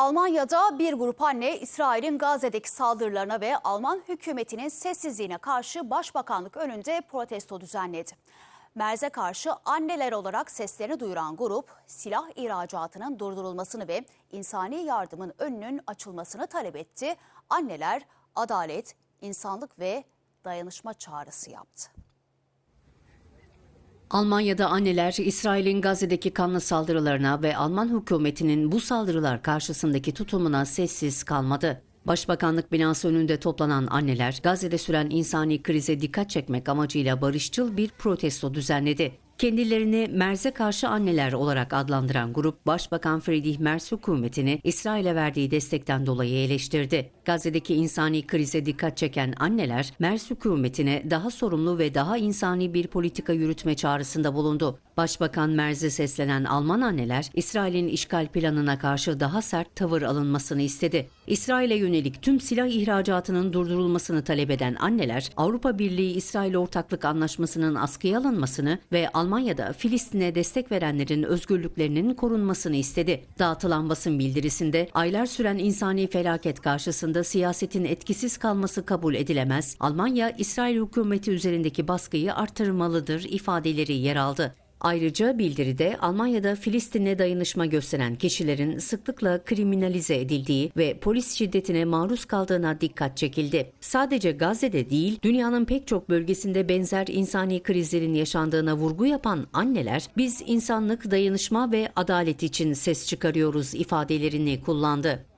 Almanya'da bir grup anne İsrail'in Gazze'deki saldırılarına ve Alman hükümetinin sessizliğine karşı başbakanlık önünde protesto düzenledi. Merze karşı anneler olarak seslerini duyuran grup silah ihracatının durdurulmasını ve insani yardımın önünün açılmasını talep etti. Anneler adalet, insanlık ve dayanışma çağrısı yaptı. Almanya'da anneler İsrail'in Gazze'deki kanlı saldırılarına ve Alman hükümetinin bu saldırılar karşısındaki tutumuna sessiz kalmadı. Başbakanlık binası önünde toplanan anneler Gazze'de süren insani krize dikkat çekmek amacıyla barışçıl bir protesto düzenledi. Kendilerini Merz'e karşı anneler olarak adlandıran grup, Başbakan Friedrich Merz hükümetini İsrail'e verdiği destekten dolayı eleştirdi. Gazze'deki insani krize dikkat çeken anneler, Merz hükümetine daha sorumlu ve daha insani bir politika yürütme çağrısında bulundu. Başbakan Merz'e seslenen Alman anneler, İsrail'in işgal planına karşı daha sert tavır alınmasını istedi. İsrail'e yönelik tüm silah ihracatının durdurulmasını talep eden anneler, Avrupa Birliği İsrail Ortaklık Anlaşması'nın askıya alınmasını ve Almanya'da Filistin'e destek verenlerin özgürlüklerinin korunmasını istedi. Dağıtılan basın bildirisinde aylar süren insani felaket karşısında siyasetin etkisiz kalması kabul edilemez. Almanya, İsrail hükümeti üzerindeki baskıyı artırmalıdır ifadeleri yer aldı. Ayrıca bildiride Almanya'da Filistin'e dayanışma gösteren kişilerin sıklıkla kriminalize edildiği ve polis şiddetine maruz kaldığına dikkat çekildi. Sadece Gazze'de değil, dünyanın pek çok bölgesinde benzer insani krizlerin yaşandığına vurgu yapan anneler, biz insanlık, dayanışma ve adalet için ses çıkarıyoruz ifadelerini kullandı.